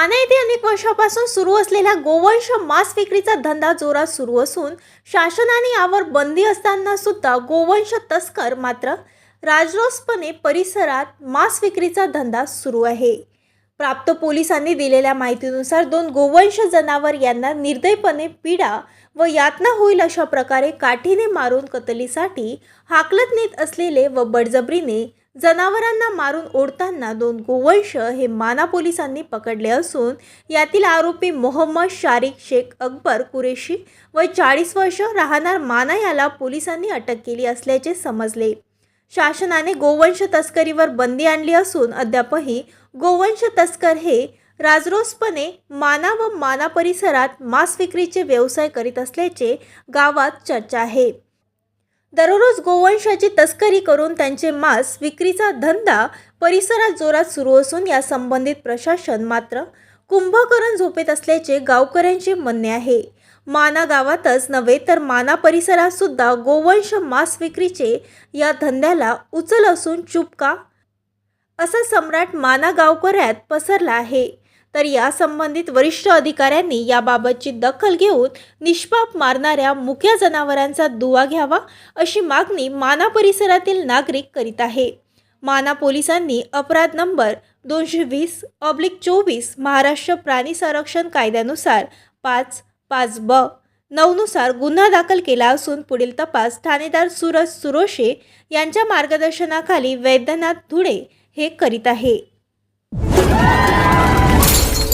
माना येथे अनेक वर्षापासून सुरू असलेला गोवंश मांस विक्रीचा धंदा जोरात सुरू असून शासनाने यावर बंदी असताना सुद्धा गोवंश तस्कर मात्र राजरोसपणे परिसरात मांस विक्रीचा धंदा सुरू आहे. प्राप्त पोलिसांनी दिलेल्या माहितीनुसार दोन गोवंश जनावर यांना निर्दयपणे पीडा व यातना होईल अशा प्रकारे काठीने मारून कतलीसाठी हाकलत नेत असलेले व बळजबरीने जनावरांना मारून ओढताना दोन गोवंश हे माना पोलिसांनी पकडले असून यातील आरोपी मोहम्मद शारिक शेख अकबर कुरेशी व चाळीस वर्ष राहणार माना याला पोलिसांनी अटक केली असल्याचे समजले. शासनाने गोवंश तस्करीवर बंदी आणली असून अद्यापही गोवंश तस्कर हे राजरोसपणे माना व माना परिसरात मांस विक्रीचे व्यवसाय करीत असल्याचे गावात चर्चा आहे. दररोज गोवंशाची तस्करी करून त्यांचे मांस विक्रीचा धंदा परिसरात जोरात सुरू असून या संबंधित प्रशासन मात्र कुंभकर्ण झोपेत असल्याचे गावकऱ्यांचे म्हणणे आहे. माना गावातच नव्हे तर माना परिसरात सुद्धा गोवंश मांस विक्रीचे या धंद्याला उचल असून चुपका असा सम्राट माना गावकऱ्यात पसरला आहे. तर या संबंधित वरिष्ठ अधिकाऱ्यांनी याबाबतची दखल घेऊन निष्पाप मारणाऱ्या मुख्या जनावरांचा दुवा घ्यावा अशी मागणी माना परिसरातील नागरिक करीत आहे. माना पोलिसांनी अपराध नंबर दोनशे वीस ऑब्लिक चोवीस महाराष्ट्र प्राणी संरक्षण कायद्यानुसार पाच पाच ब नऊनुसार गुन्हा दाखल केला असून पुढील तपास ठाणेदार सुरज सुरोशे यांच्या मार्गदर्शनाखाली वैद्यनाथ धुळे हे करीत आहे.